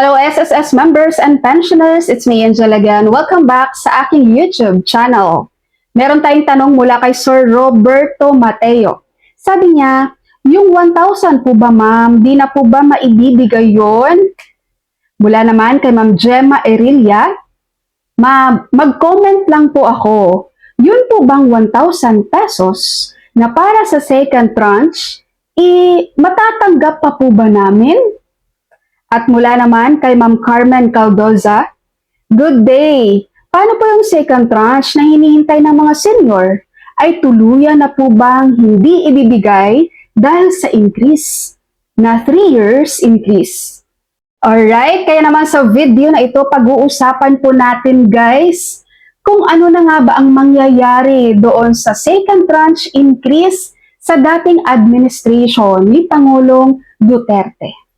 Hello SSS members and pensioners, it's me Angel again. Welcome back sa aking YouTube channel. Meron tayong tanong mula kay Sir Roberto Mateo. Sabi niya, yung 1,000 po ba ma'am, di na po ba maibibigay yon? Mula naman kay Ma'am Gemma Erilia, Ma, mag-comment lang po ako. Yun po bang 1,000 pesos na para sa second tranche, i matatanggap pa po ba namin? At mula naman kay Ma'am Carmen Caldoza, Good day! Paano po yung second tranche na hinihintay ng mga senior? Ay tuluyan na po bang hindi ibibigay dahil sa increase na 3 years increase? Alright, kaya naman sa video na ito, pag-uusapan po natin guys kung ano na nga ba ang mangyayari doon sa second tranche increase sa dating administration ni Pangulong Duterte.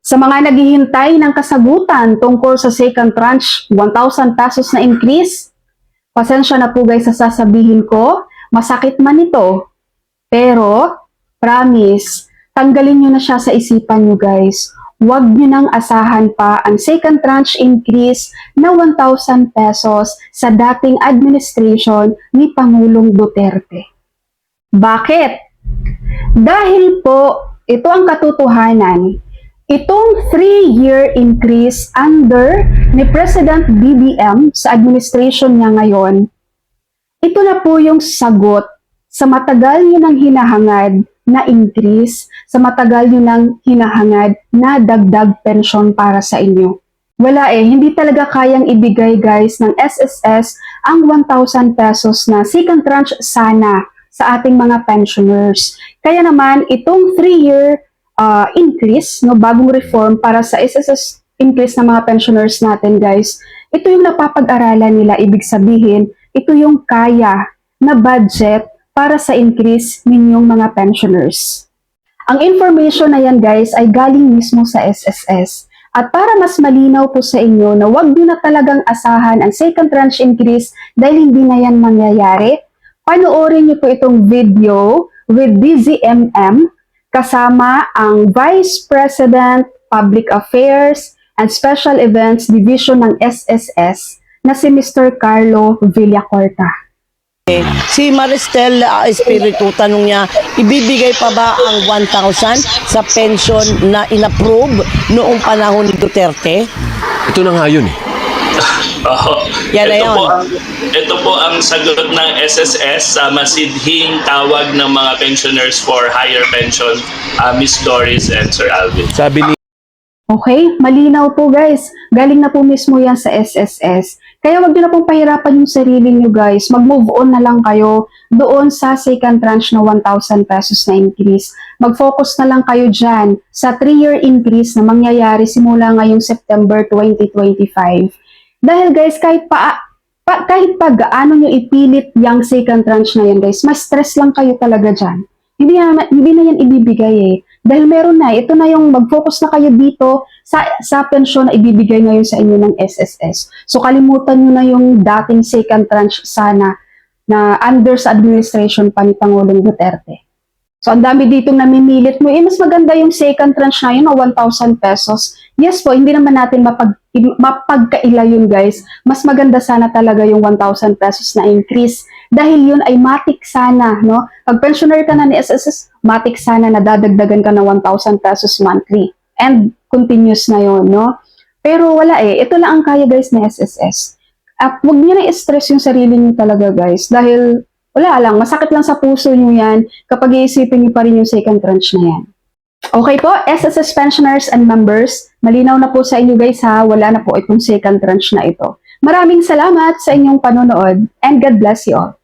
Sa mga naghihintay ng kasagutan tungkol sa second tranche 1,000 pesos na increase, pasensya na po guys sa sasabihin ko, masakit man ito. Pero, promise, tanggalin nyo na siya sa isipan nyo guys. Huwag nyo nang asahan pa ang second tranche increase na 1,000 pesos sa dating administration ni Pangulong Duterte. Bakit? Dahil po, ito ang katotohanan. Itong 3-year increase under ni President BBM sa administration niya ngayon, ito na po yung sagot sa matagal nyo nang hinahangad na increase, sa matagal nyo nang hinahangad na dagdag pensyon para sa inyo. Wala eh, hindi talaga kayang ibigay guys ng SSS ang 1,000 pesos na second tranche sana sa ating mga pensioners. Kaya naman, itong 3-year uh, increase, no, bagong reform para sa SSS increase ng mga pensioners natin guys, ito yung napapag-aralan nila, ibig sabihin, ito yung kaya na budget para sa increase ninyong mga pensioners. Ang information na yan guys ay galing mismo sa SSS. At para mas malinaw po sa inyo na wag nyo na talagang asahan ang second tranche increase dahil hindi na yan mangyayari, panoorin nyo po itong video with DZMM kasama ang Vice President Public Affairs and Special Events Division ng SSS na si Mr. Carlo Villacorta. Si Maristel uh, Espiritu, tanong niya, ibibigay pa ba ang 1,000 sa pension na inapprove noong panahon ni Duterte? Ito na nga yun eh. Oo. Yan na ito yun. po ang ito po ang sagot ng SSS sa masidhing tawag ng mga pensioners for higher pension, uh, Miss Doris and Sir Alvin. Sabi ni Okay? Malinaw po guys. Galing na po mismo yan sa SSS. Kaya wag niyo na pong pahirapan yung sarili niyo guys. Mag-move on na lang kayo doon sa second tranche na 1,000 pesos na increase. Mag-focus na lang kayo dyan sa 3-year increase na mangyayari simula ngayong September 2025. Dahil guys, kahit pa, pa kahit pa gaano nyo ipilit yung second tranche na yan guys, mas stress lang kayo talaga dyan. Hindi na, hindi na yan ibibigay eh. Dahil meron na, ito na yung mag-focus na kayo dito sa, sa pensyon na ibibigay ngayon sa inyo ng SSS. So kalimutan nyo na yung dating second tranche sana na under sa administration pa ni Pangulong Duterte. So ang dami ditong namimilit mo, eh mas maganda yung second tranche na yun o 1,000 pesos. Yes po, hindi naman natin mapag, mapagkaila yun guys. Mas maganda sana talaga yung 1,000 pesos na increase dahil yun ay matik sana, no? Pag pensioner ka na ni SSS, matik sana na dadagdagan ka ng 1,000 pesos monthly. And continuous na yun, no? Pero wala eh. Ito lang ang kaya guys ni SSS. At huwag niyo na i-stress yung sarili niyo talaga guys. Dahil wala lang, masakit lang sa puso niyo yan kapag iisipin niyo pa rin yung second tranche na yan. Okay po, SSS pensioners and members, malinaw na po sa inyo guys ha, wala na po itong second tranche na ito. Maraming salamat sa inyong panonood and God bless you all.